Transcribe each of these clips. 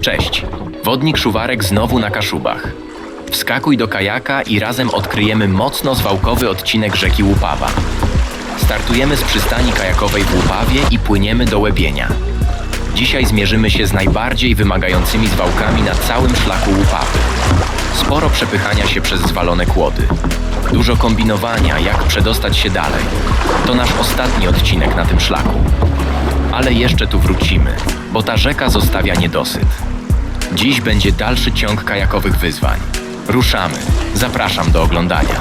Cześć, wodnik Szuwarek znowu na Kaszubach. Wskakuj do kajaka i razem odkryjemy mocno zwałkowy odcinek rzeki Łupawa. Startujemy z przystani kajakowej w Łupawie i płyniemy do Łebienia. Dzisiaj zmierzymy się z najbardziej wymagającymi zwałkami na całym szlaku Łupawy. Sporo przepychania się przez zwalone kłody. Dużo kombinowania, jak przedostać się dalej. To nasz ostatni odcinek na tym szlaku. Ale jeszcze tu wrócimy, bo ta rzeka zostawia niedosyt. Dziś będzie dalszy ciąg kajakowych wyzwań. Ruszamy. Zapraszam do oglądania.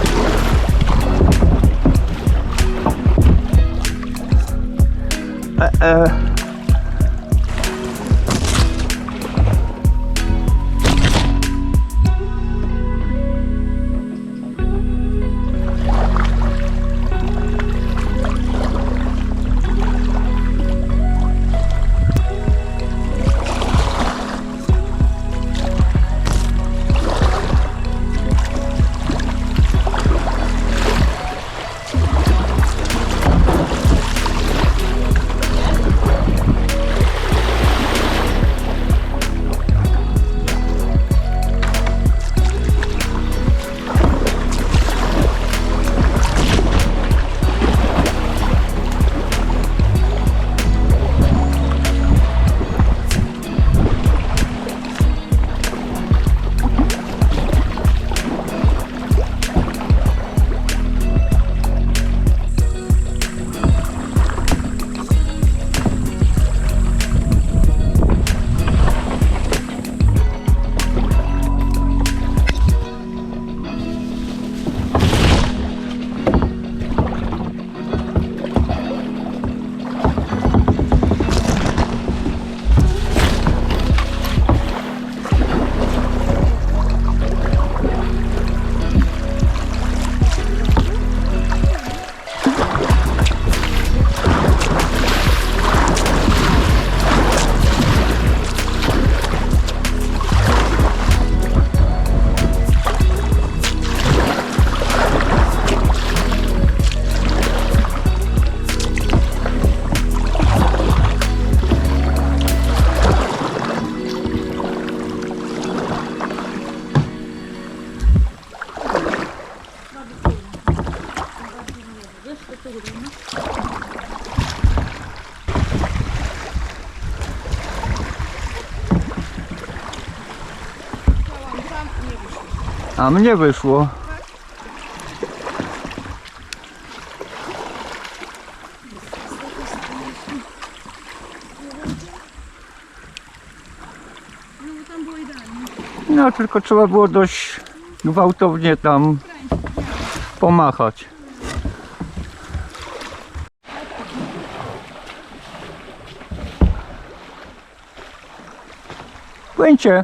A mnie wyszło. No tylko trzeba było dość gwałtownie tam pomachać. Płyńcie.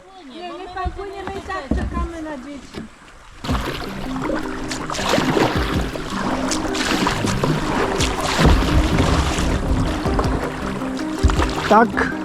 Tak.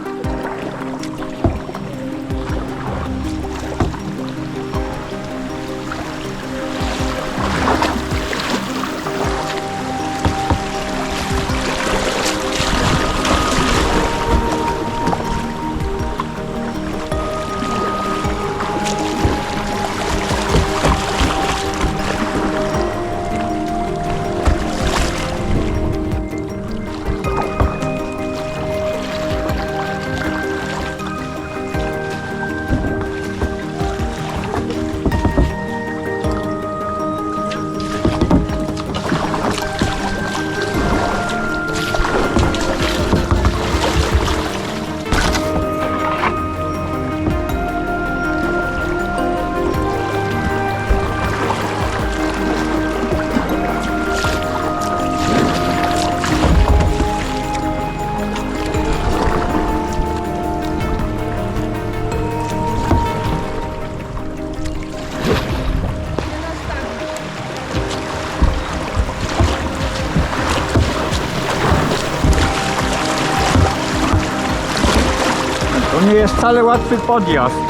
Wcale łatwy podjazd.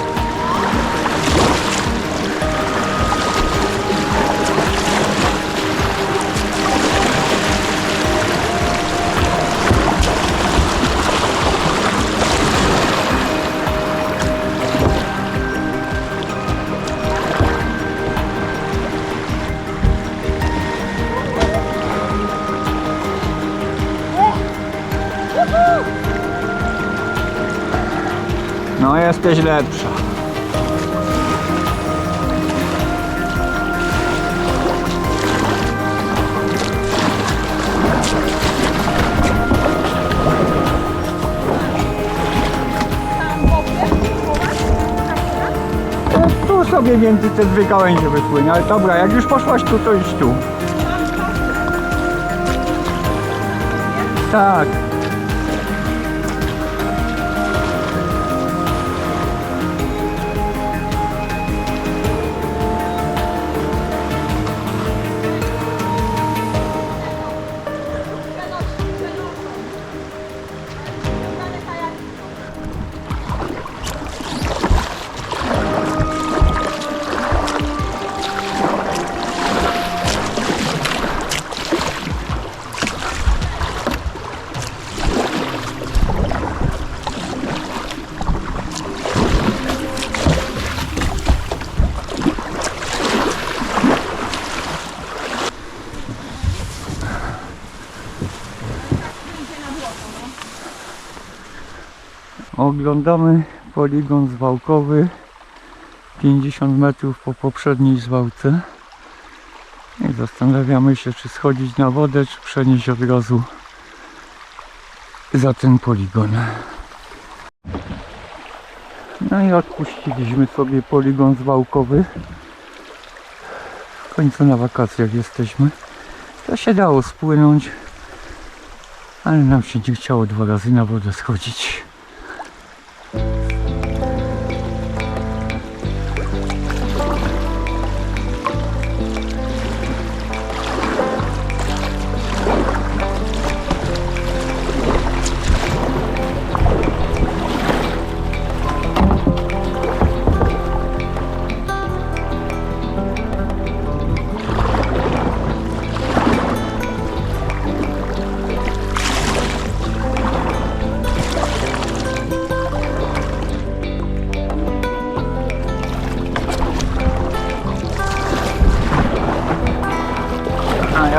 Jesteś lepsza. Tu sobie między te dwie gałęzie wypłynie, ale dobra, jak już poszłaś tu, to idź tu. Tak. Oglądamy poligon zwałkowy 50 metrów po poprzedniej zwałce. I zastanawiamy się czy schodzić na wodę czy przenieść od razu za ten poligon. No i odpuściliśmy sobie poligon zwałkowy. W końcu na wakacjach jesteśmy. To się dało spłynąć ale nam się nie chciało dwa razy na wodę schodzić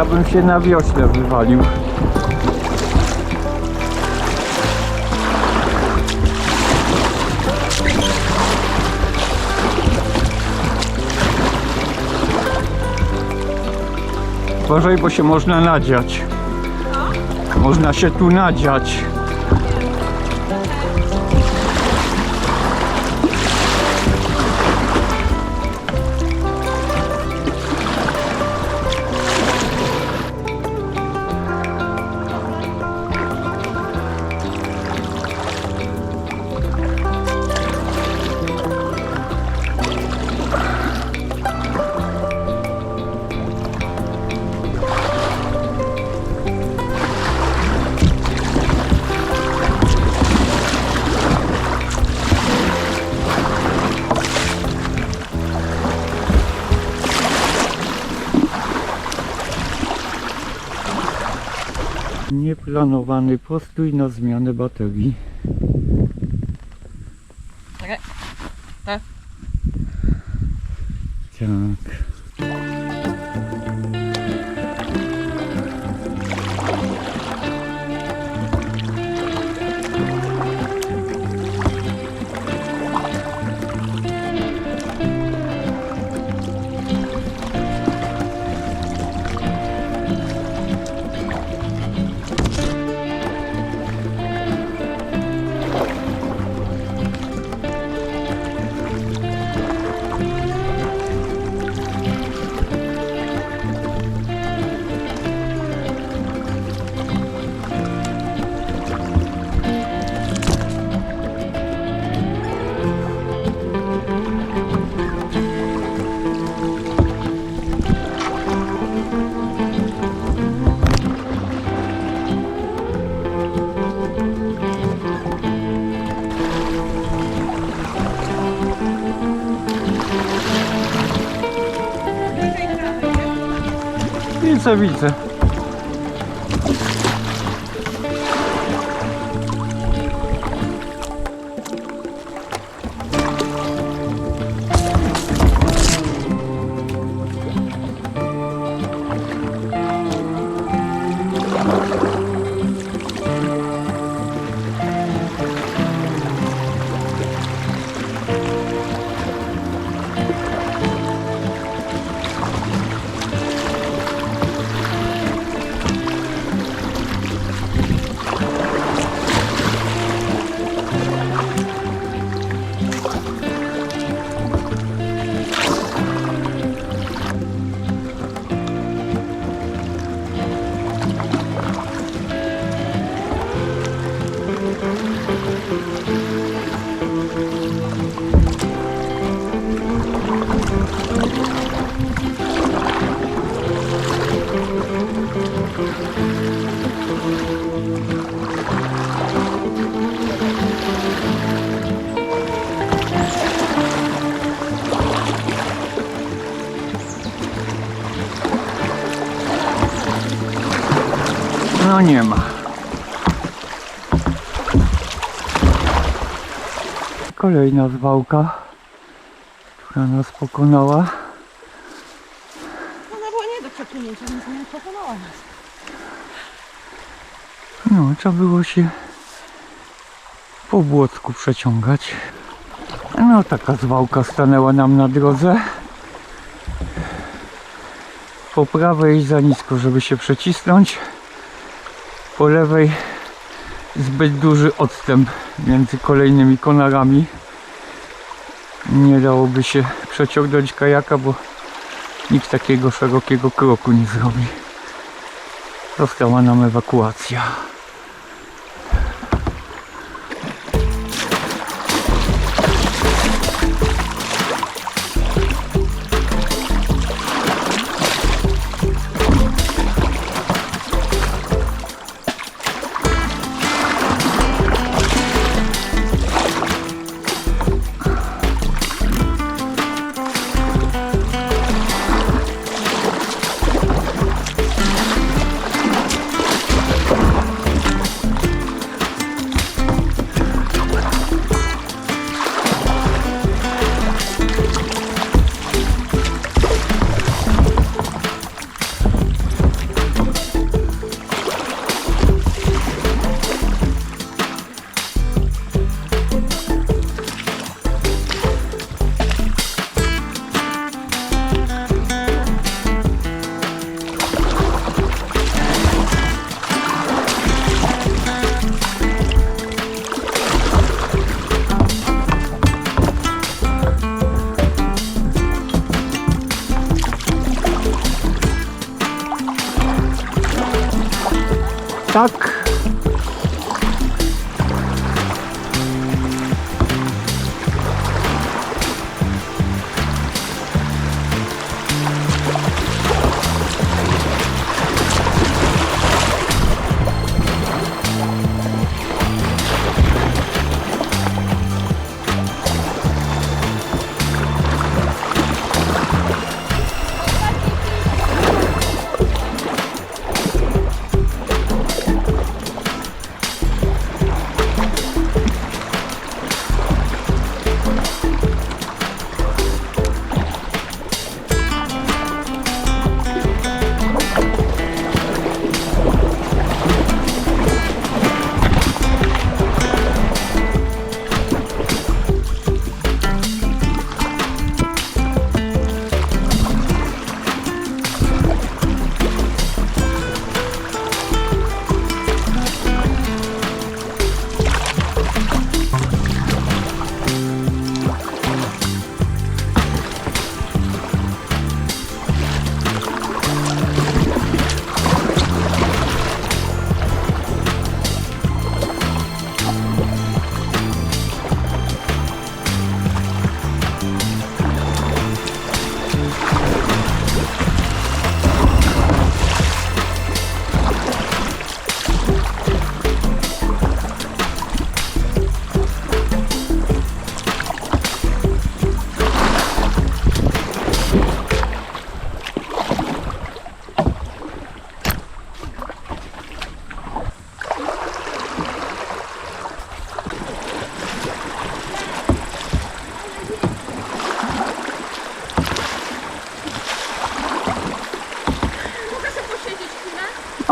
ja bym się na wiośle wywalił. Uważaj, bo się można nadziać. Można się tu nadziać. Nieplanowany postój na zmianę baterii. Tak. Tak. Widzę, widzę. No nie ma. Kolejna zwałka, która nas pokonała. Ona była nie do przepłynięcia, więc nie pokonała nas. No, trzeba było się po błotku przeciągać. No, taka zwałka stanęła nam na drodze. Po prawej za nisko, żeby się przecisnąć. Po lewej zbyt duży odstęp między kolejnymi konarami. Nie dałoby się przeciągnąć kajaka, bo nikt takiego szerokiego kroku nie zrobi. Została nam ewakuacja.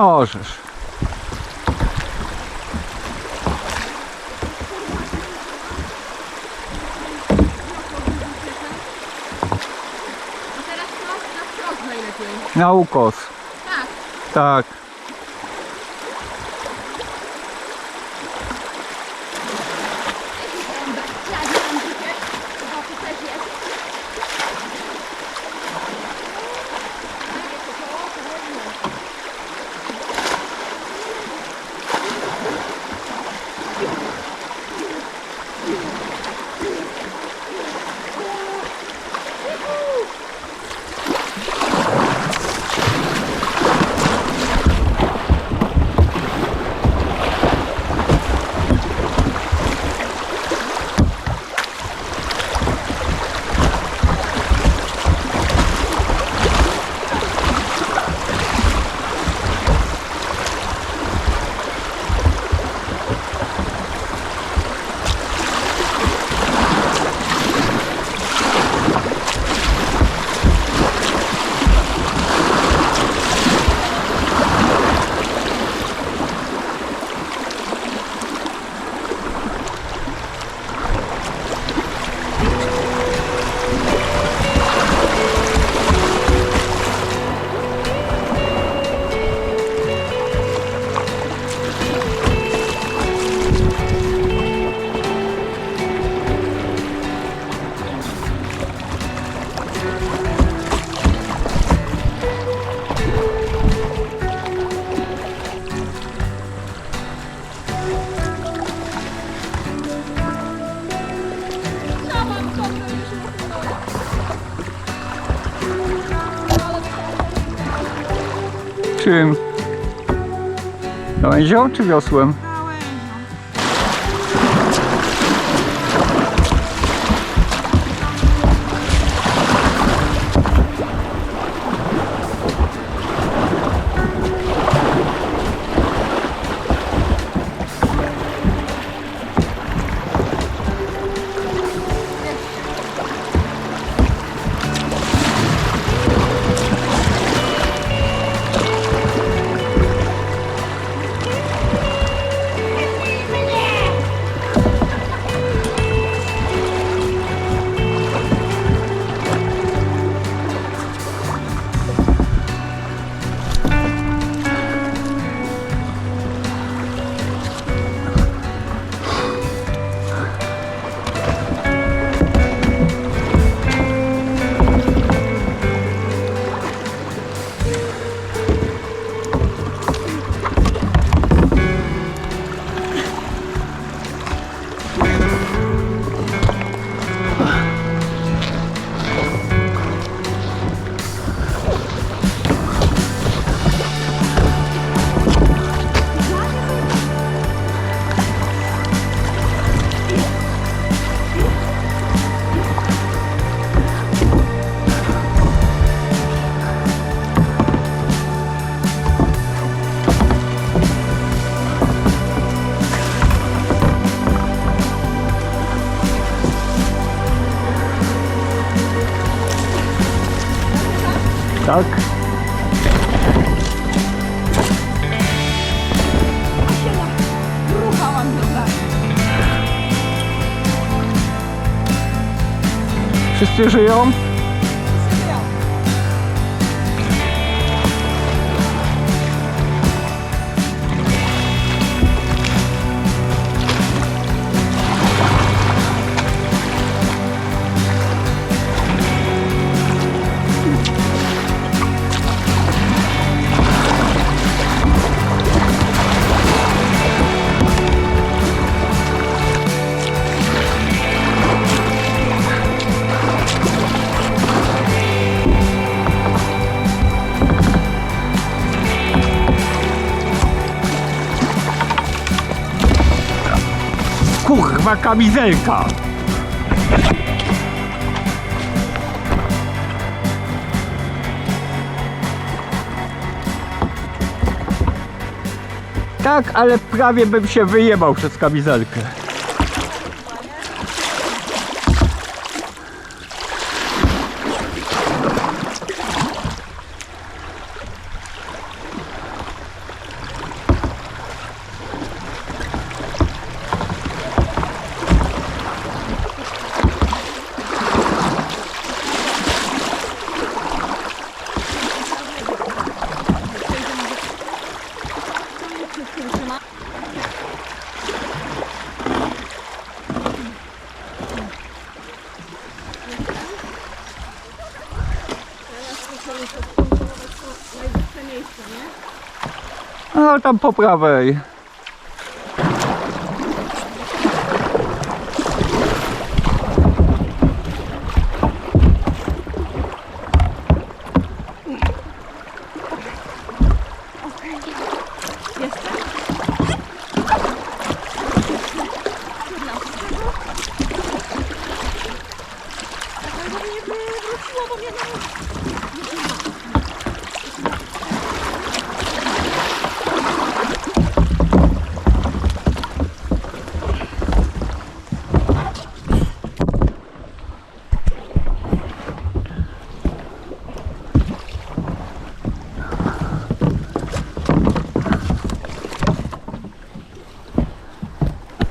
Możesz. A teraz to na najlepiej. Na ukos. Tak. Tak. Czym? Gałęzią czy wiosłem? живем. Kurwa kamizelka! Tak, ale prawie bym się wyjebał przez kamizelkę. Tam po prawej. Jeszcze? Dlatego mnie wywróciło, bo mnie nie...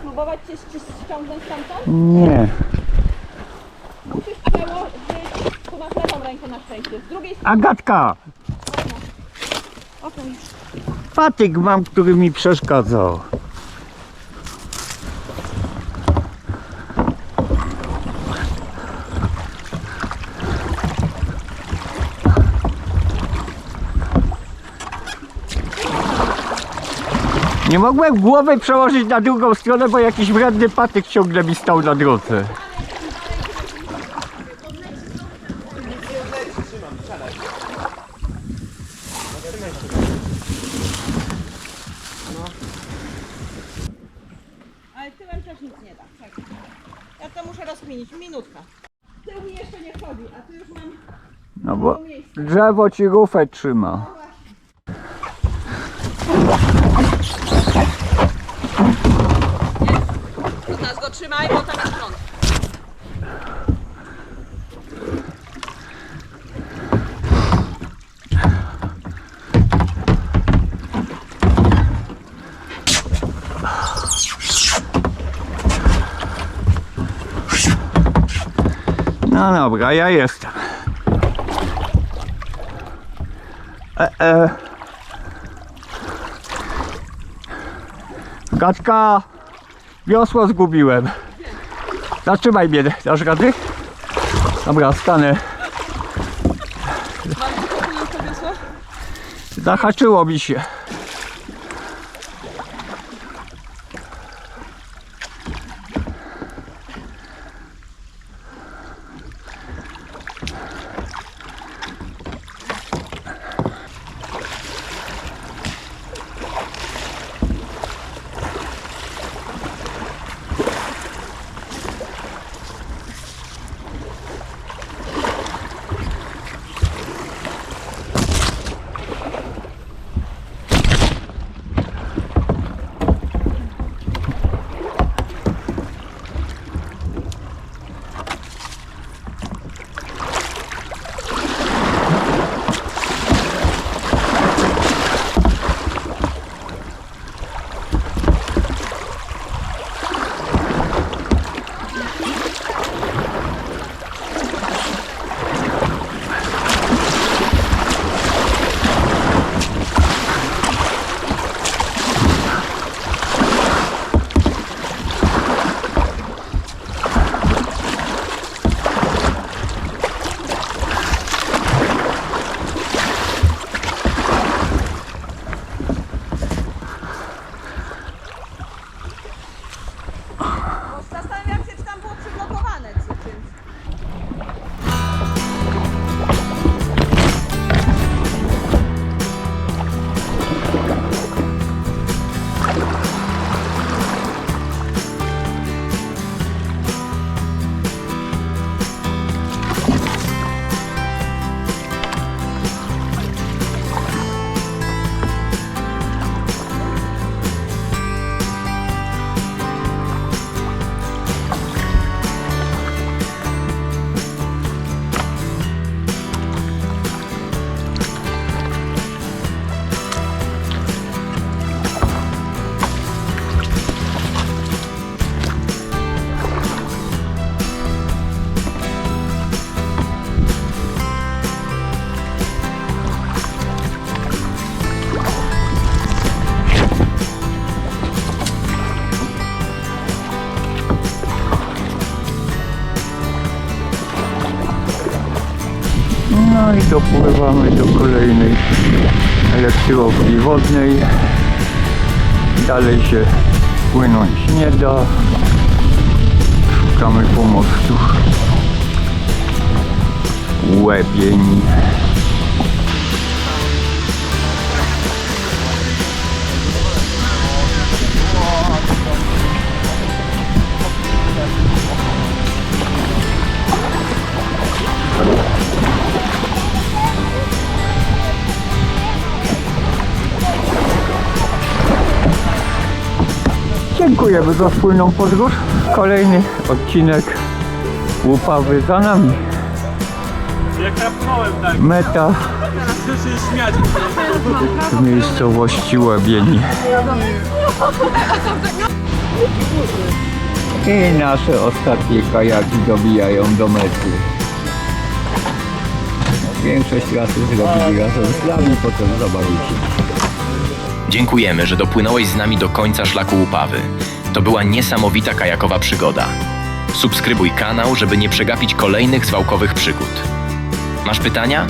Spróbować cię ści- ściągnąć stamtąd? Nie. Musisz przełożyć, tu masz lewą rękę na szczęście. Z drugiej strony, Agatka! okej. Patyk mam, który mi przeszkadzał. Nie mogłem głowy przełożyć na drugą stronę, bo jakiś wredny patyk ciągle mi stał na drodze. Ale tyłem też nic nie da. Ja to muszę. Minutka. Jeszcze nie chodzi, a już mam... No bo drzewo ci rufę trzyma. No. Trzymaj, bo tam jest prąd. No dobra, ja jestem. E, e. wiosło zgubiłem. Zatrzymaj mnie, dasz rady? Dobra, stanę. Zahaczyło mi się. Dopływamy do kolejnej elektrowni wodnej. Dalej się płynąć nie da. Szukamy pomostu. Łebień. Dziękujemy za wspólną podróż. Kolejny odcinek łupawy za nami. Jak trapnąłem tak, Meta się w miejscowości Łebień. I nasze ostatnie kajaki dobijają do mety. Większość trasy zrobili razem z nami, potem zabawicie. Dziękujemy, że dopłynąłeś z nami do końca szlaku Łupawy. To była niesamowita kajakowa przygoda. Subskrybuj kanał, żeby nie przegapić kolejnych zwałkowych przygód. Masz pytania?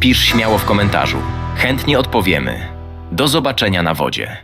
Pisz śmiało w komentarzu. Chętnie odpowiemy. Do zobaczenia na wodzie.